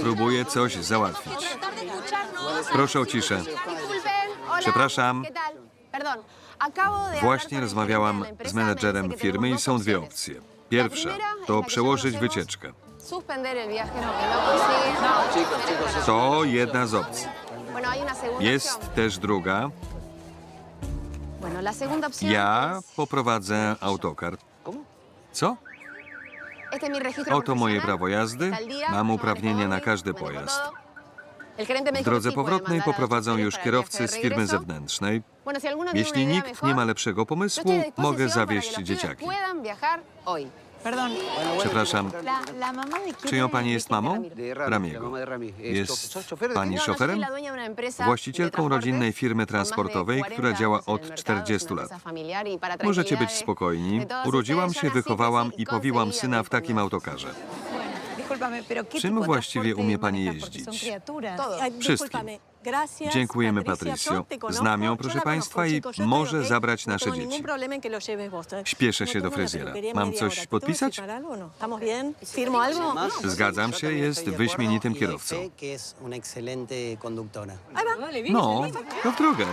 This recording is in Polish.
Próbuję coś załatwić. Proszę o ciszę. Przepraszam. Właśnie rozmawiałam z menedżerem firmy i są dwie opcje. Pierwsza to przełożyć wycieczkę. To jedna z opcji. Jest też druga. Ja poprowadzę autokar. Co? Oto moje prawo jazdy. Mam uprawnienie na każdy pojazd. W drodze powrotnej poprowadzą już kierowcy z firmy zewnętrznej. Jeśli nikt nie ma lepszego pomysłu, mogę zawieźć dzieciaki. Przepraszam, czyją pani jest mamą? Ramiego. Jest pani szoferem? Właścicielką rodzinnej firmy transportowej, która działa od 40 lat. Możecie być spokojni. Urodziłam się, wychowałam i powiłam syna w takim autokarze. Czym właściwie umie pani jeździć? Wszystkim. Dziękujemy, Patricio. Znam ją, proszę państwa, i może zabrać nasze dzieci. Śpieszę się do fryzjera. Mam coś podpisać? Zgadzam się, jest wyśmienitym kierowcą. Excelente conductora. No, to w drogę.